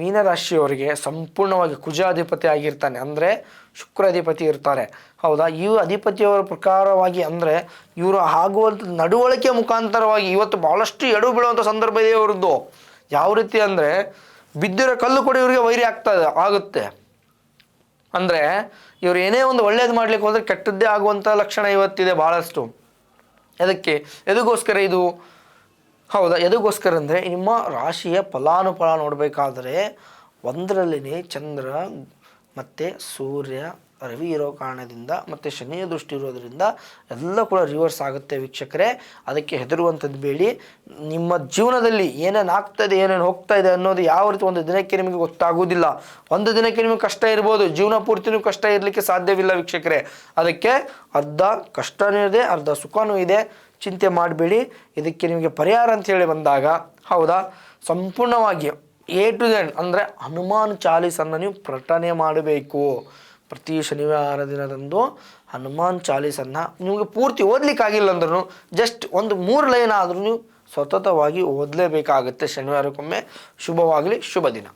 ಮೀನರಾಶಿಯವರಿಗೆ ಸಂಪೂರ್ಣವಾಗಿ ಕುಜಾಧಿಪತಿ ಆಗಿರ್ತಾನೆ. ಅಂದರೆ ಶುಕ್ರಾಧಿಪತಿ ಇರ್ತಾರೆ. ಹೌದಾ? ಈ ಅಧಿಪತಿಯವರ ಪ್ರಕಾರವಾಗಿ ಅಂದರೆ ಇವರು ಆಗುವಂಥ ನಡವಳಿಕೆ ಮುಖಾಂತರವಾಗಿ ಇವತ್ತು ಭಾಳಷ್ಟು ಎಡು ಬೀಳುವಂಥ ಸಂದರ್ಭ ಇದೆ ಅವರದ್ದು ಯಾವ ರೀತಿ ಅಂದರೆ ಬಿದ್ದಿರೋ ಕಲ್ಲು ಕೂಡ ಇವರಿಗೆ ವೈರಿ ಆಗ್ತಾ ಆಗುತ್ತೆ. ಅಂದರೆ ಇವರು ಏನೇ ಒಂದು ಒಳ್ಳೇದು ಮಾಡ್ಲಿಕ್ಕೆ ಹೋದರೆ ಕೆಟ್ಟದ್ದೇ ಆಗುವಂಥ ಲಕ್ಷಣ ಇವತ್ತಿದೆ ಭಾಳಷ್ಟು ಅದಕ್ಕೆ ಎದಕ್ಕೋಸ್ಕರ ಇದು ಹೌದಾ? ಎದಕ್ಕೋಸ್ಕರ ಅಂದರೆ ನಿಮ್ಮ ರಾಶಿಯ ಫಲಾನುಫಲ ನೋಡಬೇಕಾದ್ರೆ ಒಂದರಲ್ಲಿನೇ ಚಂದ್ರ ಮತ್ತು ಸೂರ್ಯ ರವಿ ಇರೋ ಕಾರಣದಿಂದ ಮತ್ತು ಶನಿಯ ದೃಷ್ಟಿ ಇರೋದರಿಂದ ಎಲ್ಲ ಕೂಡ ರಿವರ್ಸ್ ಆಗುತ್ತೆ ವೀಕ್ಷಕರೇ. ಅದಕ್ಕೆ ಹೆದರುವಂಥದ್ದು ಬೇಡಿ. ನಿಮ್ಮ ಜೀವನದಲ್ಲಿ ಏನೇನು ಆಗ್ತಾಯಿದೆ ಏನೇನು ಹೋಗ್ತಾ ಇದೆ ಅನ್ನೋದು ಯಾವ ರೀತಿ ಒಂದು ದಿನಕ್ಕೆ ನಿಮಗೆ ಗೊತ್ತಾಗೋದಿಲ್ಲ ಒಂದು ದಿನಕ್ಕೆ ನಿಮಗೆ ಕಷ್ಟ ಇರ್ಬೋದು. ಜೀವನ ಪೂರ್ತಿನೂ ಕಷ್ಟ ಇರಲಿಕ್ಕೆ ಸಾಧ್ಯವಿಲ್ಲ ವೀಕ್ಷಕರೇ. ಅದಕ್ಕೆ ಅರ್ಧ ಕಷ್ಟನೂ ಇದೆ, ಅರ್ಧ ಸುಖನೂ ಇದೆ. ಚಿಂತೆ ಮಾಡಬೇಡಿ. ಇದಕ್ಕೆ ನಿಮಗೆ ಪರಿಹಾರ ಅಂತ ಹೇಳಿ ಬಂದಾಗ, ಹೌದಾ? ಸಂಪೂರ್ಣವಾಗಿ ಎ ಟು ಝೆಡ್ ಅಂದರೆ ಹನುಮಾನ್ ಚಾಲೀಸನ್ನು ನೀವು ಪ್ರಕಟಣೆ ಮಾಡಬೇಕು. ಪ್ರತಿ ಶನಿವಾರ ದಿನದಂದು ಹನುಮಾನ್ ಚಾಲೀಸನ್ನು ನಿಮಗೆ ಪೂರ್ತಿ ಓದಲಿಕ್ಕಾಗಿಲ್ಲ ಅಂದ್ರೂ ಜಸ್ಟ್ ಒಂದು ಮೂರು ಲೈನ್ ಆದ್ರೂ ಸತತವಾಗಿ ಓದಲೇಬೇಕಾಗುತ್ತೆ ಶನಿವಾರಕ್ಕೊಮ್ಮೆ. ಶುಭವಾಗಲಿ ಶುಭ ದಿನ